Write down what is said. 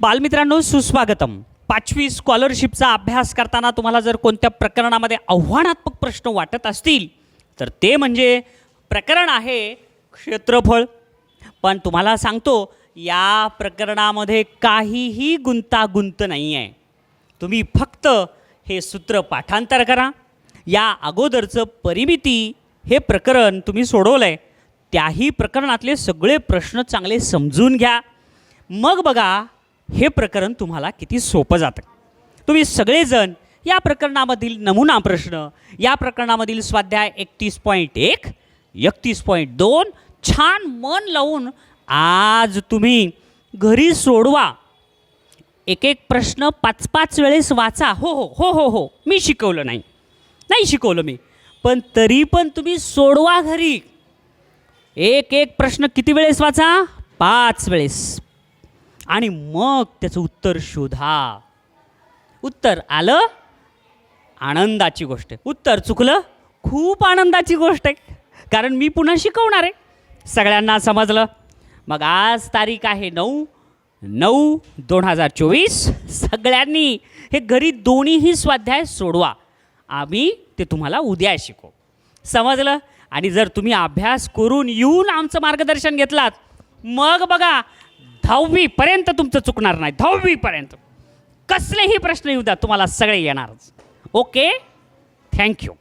बालमित्रांनो सुस्वागतम. पाचवी स्कॉलरशिपचा अभ्यास करताना तुम्हाला जर कोणत्या प्रकरणामध्ये आव्हानात्मक प्रश्न वाटत असतील तर ते म्हणजे प्रकरण आहे क्षेत्रफळ. पण तुम्हाला सांगतो या प्रकरणामध्ये काहीही गुंतागुंत नाही आहे तुम्ही फक्त हे सूत्र पाठांतर करा. या अगोदरचं परिमिती हे प्रकरण तुम्ही सोडवलं आहे त्याही प्रकरणातले सगळे प्रश्न चांगले समजून घ्या. मग बघा हे प्रकरण तुम्हाला किती सोपं जातं. तुम्ही सगळेजण या प्रकरणामधील नमुना प्रश्न या प्रकरणामधील स्वाध्याय एकतीस पॉईंट एक एकतीस पॉईंट दोन छान मन लावून आज तुम्ही घरी सोडवा. एक एक प्रश्न पाच पाच वेळेस वाचा. हो हो हो हो हो मी शिकवलं नाही. नाही शिकवलं मी. पण तरी पण तुम्ही सोडवा घरी. एक एक प्रश्न किती वेळेस वाचा? पाच वेळेस. आणि मग त्याचं उत्तर शोधा. उत्तर आलं आनंदाची गोष्ट आहे. उत्तर चुकलं खूप आनंदाची गोष्ट आहे. कारण मी पुन्हा शिकवणार आहे. सगळ्यांना समजलं. मग आज तारीख आहे नऊ नऊ दोन हजार चोवीस. सगळ्यांनी हे घरी दोन्हीही स्वाध्याय सोडवा. आम्ही ते तुम्हाला उद्या शिकवू. समजलं? आणि जर तुम्ही अभ्यास करून येऊन आमचं मार्गदर्शन घेतलात मग बघा दहावीपर्यंत तुमचं चुकणार नाही. दहावीपर्यंत. कसलेही प्रश्न येऊ द्या तुम्हाला सगळे येणारच. Okay thank you